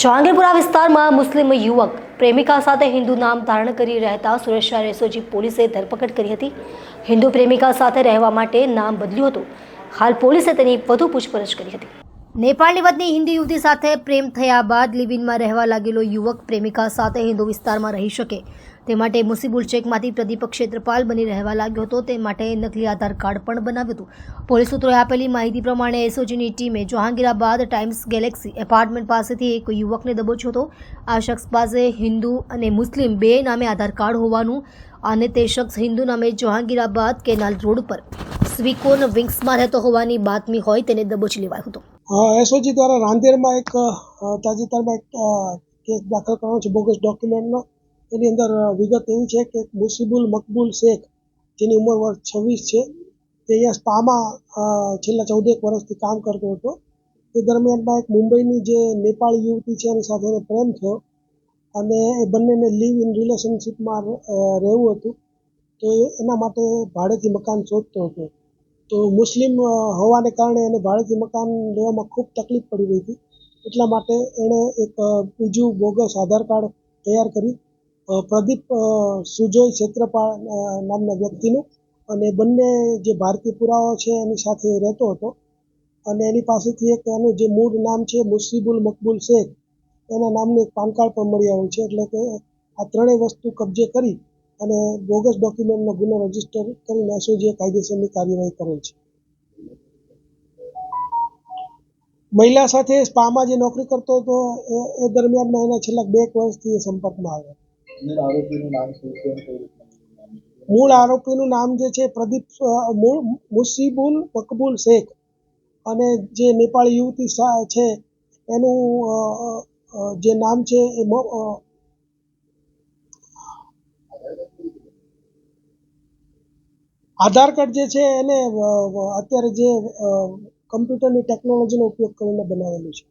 જહાંગીરપુરા વિસ્તારમાં મુસ્લિમ યુવક પ્રેમિકા સાથે હિન્દુ નામ ધારણ કરી રહેતા સુરેશા રેસોજી પોલીસે ધરપકડ કરી હતી. હિન્દુ પ્રેમિકા સાથે રહેવા માટે નામ બદલ્યું હતું. હાલ પોલીસે તેની વધુ પૂછપરછ કરી હતી. નેપાળની વતની હિન્દુ યુવતી સાથે પ્રેમ થયા બાદ લિવિનમાં રહેવા લાગેલો યુવક પ્રેમિકા સાથે હિન્દુ વિસ્તારમાં રહી શકે. તે માટે મુસીબુલ ચેકમાંથી પ્રદીપ ક્ષેત્રપાલ બની રહેવા લાગ્યો હતો. તે માટે નકલી આધાર કાર્ડ પણ બનાવ્યું હતું. પોલીસ સૂત્રોએ આપેલી માહિતી પ્રમાણે એસઓજીની ટીમે જહાંગીરાબાદ ટાઈમ્સ ગેલેક્સી એપાર્ટમેન્ટ પાસેથી એક યુવકને દબોચ્યો હતો. આ શખ્સ પાસે હિન્દુ અને મુસ્લિમ બે નામે આધાર કાર્ડ હોવાનું અને તે શખ્સ હિન્દુ નામે જહાંગીરાબાદ કેનાલ રોડ પર સ્વીકોન વિંગ્સમાં રહેતો હોવાની બાતમી હોય તેને દબોચી લેવાયો હતો. એસઓજી દ્વારા રાંદેરમાં એક તાજેતરમાં એક કેસ દાખલ કરવાનો છે, બોગસ ડોક્યુમેન્ટનો. એની અંદર વિગત એવી છે કે મુસીબુલ મકબૂલ શેખ, જેની ઉંમર વર્ષ છવ્વીસ છે, તે અહીંયા સ્પામાં છેલ્લા ચૌદેક વર્ષથી કામ કરતો હતો. તે દરમિયાનમાં એક મુંબઈની જે નેપાળી યુવતી છે, એની સાથે પ્રેમ થયો અને એ બંનેને લીવ ઇન રિલેશનશીપમાં રહેવું હતું. તો એના માટે ભાડેથી મકાન શોધતો હતો. તો મુસ્લિમ હોવાને કારણે એને ભાડેથી મકાન લેવામાં ખૂબ તકલીફ પડી રહી હતી. એટલા માટે એણે એક બીજું બોગસ આધાર કાર્ડ તૈયાર કરી પ્રદીપ સુજોય ક્ષેત્રપાળ નામના વ્યક્તિનું અને બંને જે ભારતીય પુરાવાઓ છે એની સાથે રહેતો હતો. અને એની પાસેથી એક એનું જે મૂળ નામ છે મુસીબુલ મકબૂલ શેખ, એના નામનું એક પાન કાર્ડ પણ મળી આવ્યું છે. એટલે કે આ ત્રણેય વસ્તુ કબજે કરી અને બોગસ ડોક્યુમેન્ટનો ગુનો રજિસ્ટર કરીને એસઓજીએ કાયદેસરની કાર્યવાહી કરેલ છે. મહિલા સાથે સ્પામાં જે નોકરી કરતો હતો એ દરમિયાનમાં એના છેલ્લા બે વર્ષથી એ સંપર્કમાં આવ્યો. મૂળ આરોપીનું નામ જે છે પ્રદીપ મુસીબુલ મકબુલ શેખ. અને જે નેપાળી યુવતી છે એનું જે નામ છે એ આધાર કાર્ડ જે છે એને અત્યારે જે કમ્પ્યુટરની ટેકનોલોજીનો ઉપયોગ કરીને બનાવેલું છે.